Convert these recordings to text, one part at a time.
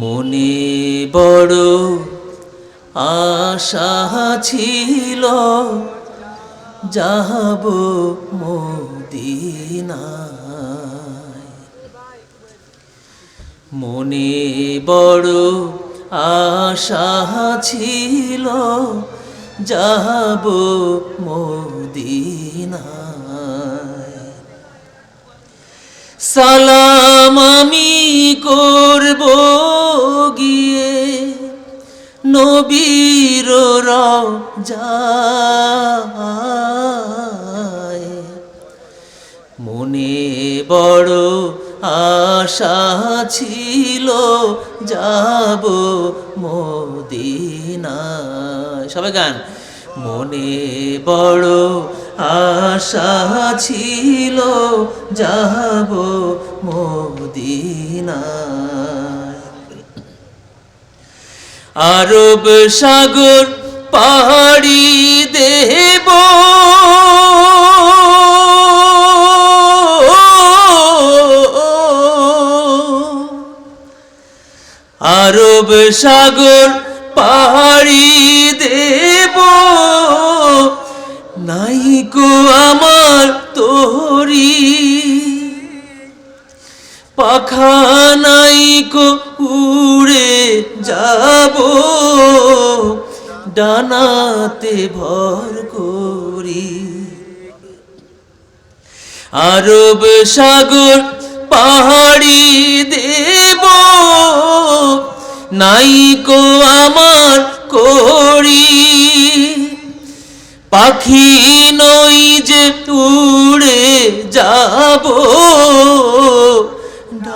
মনে বড় আশা ছিল, যাব মদিনায়। মনে বড় আশা ছিল, যাব মদিনায়। সালাম আমি করব নবীর যায় মনে বড় আশা ছিল, যাব মদিনায়। সবাই গান। মনে বড় আশা ছিল, যাব মদিনায়। আরব সাগর পাহাড়ি দেব। আরব সাগর পাহাড়ি দেব। নাই গো আমার তোরি পাখা কো উড়ে যাব। ডানাতে ভর করি। আরব সাগর পাহাড়ি দেব। নাই কো আমার করি। পাখি নই যে উড়ে যাব।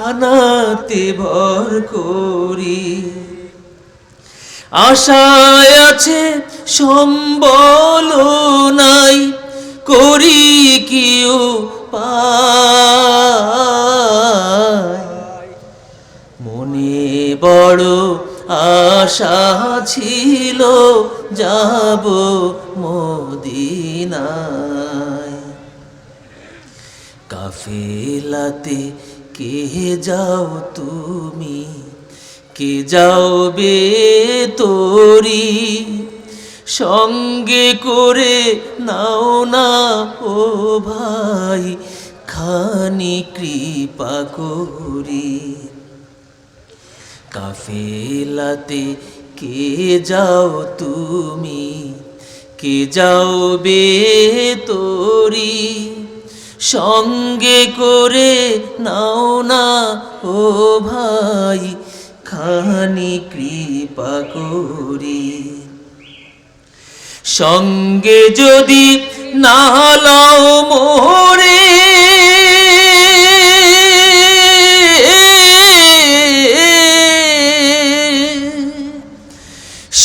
ডানাতে ভর করি। আশায় আছে সম্বল নাই, করি কিউ মনে বড় আশা ছিল, যাব মদিনায়। কাফেলাতে কে যাও তুমি? কে যাও বে তোরি? সঙ্গে করে নাও না, ও ভাই, খানি কৃপা করি। কাফেলাতে কে যাও তুমি? কে যাও বে তোরি? সঙ্গে করে নাও না, ও ভাই, খানি কৃপা করি। সঙ্গে যদি না লও মোরে,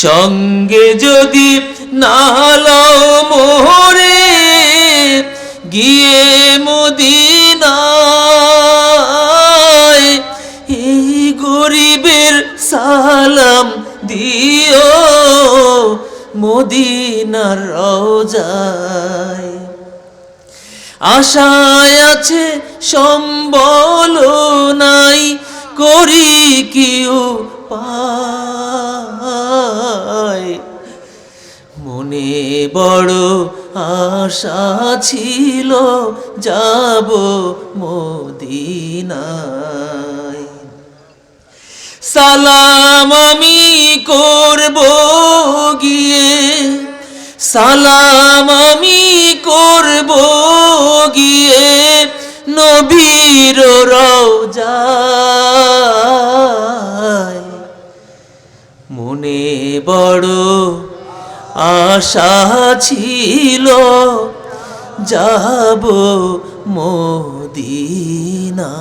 সঙ্গে যদি না লও মোরে গিয়ে মদিনায় এই গরিবের সালাম দিও, মদিনার রোজায় আশায় আছে সম্বল নাই, করি কিউ পায়। মনে বড় আশা ছিল যাব মদিনায়। সালাম আমি করব গিয়ে, সালাম আমি করব গিয়ে নবীর রওজায়। মনে বড় আশা ছিল যাব মোদিনা।